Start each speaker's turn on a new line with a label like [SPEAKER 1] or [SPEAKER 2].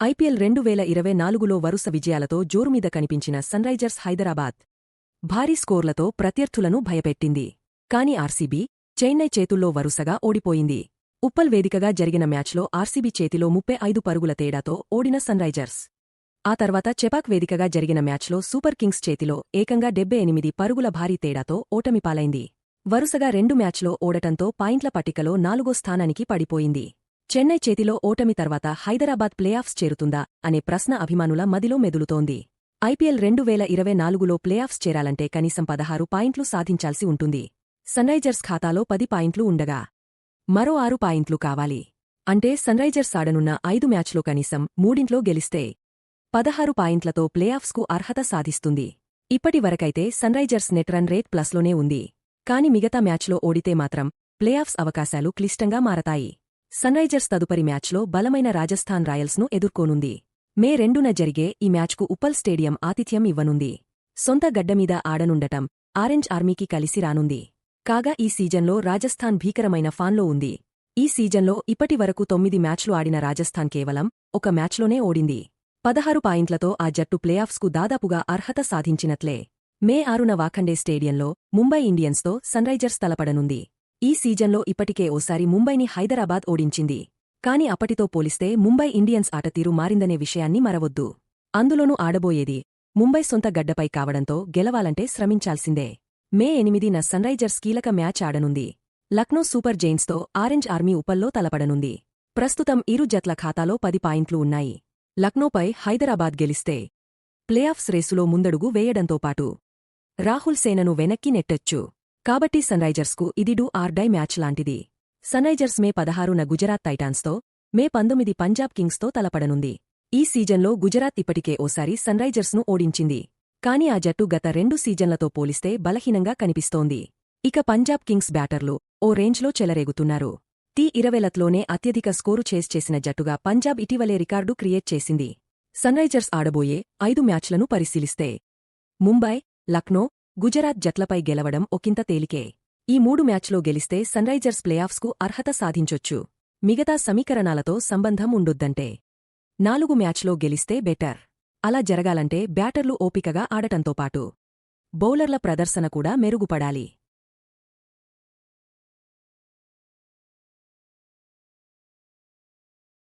[SPEAKER 1] IPL రెండు వేల ఇరవై నాలుగులో వరుస విజయాలతో జోరుమీద కనిపించిన సన్రైజర్స్ హైదరాబాద్ భారీ స్కోర్లతో ప్రత్యర్థులను భయపెట్టింది. కాని ఆర్సీబీ చెన్నై చేతుల్లో వరుసగా ఓడిపోయింది. ఉప్పల్ వేదికగా జరిగిన మ్యాచ్లో ఆర్సీబీ చేతిలో ముప్పై ఐదు పరుగుల తేడాతో ఓడిన సన్రైజర్స్ ఆ తర్వాత చెపాక్ వేదికగా జరిగిన మ్యాచ్లో సూపర్ కింగ్స్ చేతిలో ఏకంగా డెబ్బై ఎనిమిది పరుగుల భారీ తేడాతో ఓటమిపాలైంది వరుసగా రెండు మ్యాచ్లో ఓడటంతో పాయింట్ల పట్టికలో నాలుగో స్థానానికి పడిపోయింది. చెన్నై చేతిలో ఓటమి తర్వాత హైదరాబాద్ ప్లేఆఫ్స్ చేరుతుందా అనే ప్రశ్న అభిమానుల మదిలో మెదులుతోంది. ఐపీఎల్ రెండు వేల ఇరవై నాలుగులో ప్లేఆఫ్స్ చేరాలంటే కనీసం పదహారు పాయింట్లు సాధించాల్సి ఉంటుంది. సన్రైజర్స్ ఖాతాలో పది పాయింట్లు ఉండగా మరో ఆరు పాయింట్లు కావాలి. అంటే సన్రైజర్స్ ఆడనున్న ఐదు మ్యాచ్లో కనీసం మూడింట్లో గెలిస్తే పదహారు పాయింట్లతో ప్లేఆఫ్స్కు అర్హత సాధిస్తుంది. ఇప్పటి వరకైతే సన్రైజర్స్ నెట్ రన్ రేట్ ప్లస్లోనే ఉంది. కాని మిగతా మ్యాచ్లో ఓడితే మాత్రం ప్లేఆఫ్స్ అవకాశాలు క్లిష్టంగా మారతాయి. సన్రైజర్స్ తదుపరి మ్యాచ్లో బలమైన రాజస్థాన్ రాయల్స్ను ఎదుర్కోనుంది. మే రెండున జరిగే ఈ మ్యాచ్కు ఉప్పల్ స్టేడియం ఆతిథ్యం ఇవ్వనుంది. సొంత గడ్డమీద ఆడనుండటం ఆరెంజ్ ఆర్మీకి కలిసి రానుంది. కాగా ఈ సీజన్లో రాజస్థాన్ భీకరమైన ఫాన్లో ఉంది. ఈ సీజన్లో ఇప్పటి వరకు తొమ్మిది మ్యాచ్లు ఆడిన రాజస్థాన్ కేవలం ఒక మ్యాచ్లోనే ఓడింది. పదహారు పాయింట్లతో ఆ జట్టు ప్లేఆఫ్స్కు దాదాపుగా అర్హత సాధించినట్లే. మే ఆరున వాఖండే స్టేడియంలో ముంబై ఇండియన్స్తో సన్రైజర్స్ తలపడనుంది. ఈ సీజన్లో ఇప్పటికే ఓసారి ముంబైని హైదరాబాద్ ఓడించింది. కాని అప్పటితో పోలిస్తే ముంబై ఇండియన్స్ ఆటతీరు మారిందనే విషయాన్ని మరవొద్దు. అందులోనూ ఆడబోయేది ముంబై సొంత గడ్డపై కావడంతో గెలవాలంటే శ్రమించాల్సిందే. మే ఎనిమిదిన సన్రైజర్స్ కీలక మ్యాచ్ ఆడనుంది. లక్నో సూపర్ జైన్స్తో ఆరెంజ్ ఆర్మీ ఉపల్లో తలపడనుంది. ప్రస్తుతం ఇరు జట్ల ఖాతాలో పది పాయింట్లు ఉన్నాయి. లక్నోపై హైదరాబాద్ గెలిస్తే ప్లేఆఫ్స్ రేసులో ముందడుగు వేయడంతో పాటు రాహుల్ సేనను వెనక్కి నెట్టొచ్చు. కాబట్టి సన్రైజర్స్కు ఇది డూ ఆర్ డై మ్యాచ్ లాంటిది. సన్రైజర్స్ మే పదహారున గుజరాత్ టైటాన్స్తో మే పంతొమ్మిది పంజాబ్ కింగ్స్తో తలపడనుంది. ఈ సీజన్లో గుజరాత్ ఇప్పటికే ఓసారి సన్రైజర్స్ను ఓడించింది. కాని ఆ జట్టు గత రెండు సీజన్లతో పోలిస్తే బలహీనంగా కనిపిస్తోంది. ఇక పంజాబ్ కింగ్స్ బ్యాటర్లు ఓ రేంజ్లో చెలరేగుతున్నారు. టీ ఇరవేలత్లోనే అత్యధిక స్కోరు చేస్ చేసిన జట్టుగా పంజాబ్ ఇటీవలే రికార్డు క్రియేట్ చేసింది. సన్రైజర్స్ ఆడబోయే ఐదు మ్యాచ్లను పరిశీలిస్తే. ముంబై లక్నో గుజరాత్ జట్లపై గెలవడం ఒకింత తేలికే. ఈ మూడు మ్యాచ్లో గెలిస్తే సన్రైజర్స్ ప్లేఆఫ్స్కు అర్హత సాధించొచ్చు. మిగతా సమీకరణాలతో సంబంధం ఉండొద్దంటే. నాలుగు మ్యాచ్లో గెలిస్తే బెటర్. అలా జరగాలంటే బ్యాటర్లు ఓపికగా ఆడటంతో పాటు. బౌలర్ల ప్రదర్శన కూడా మెరుగుపడాలి.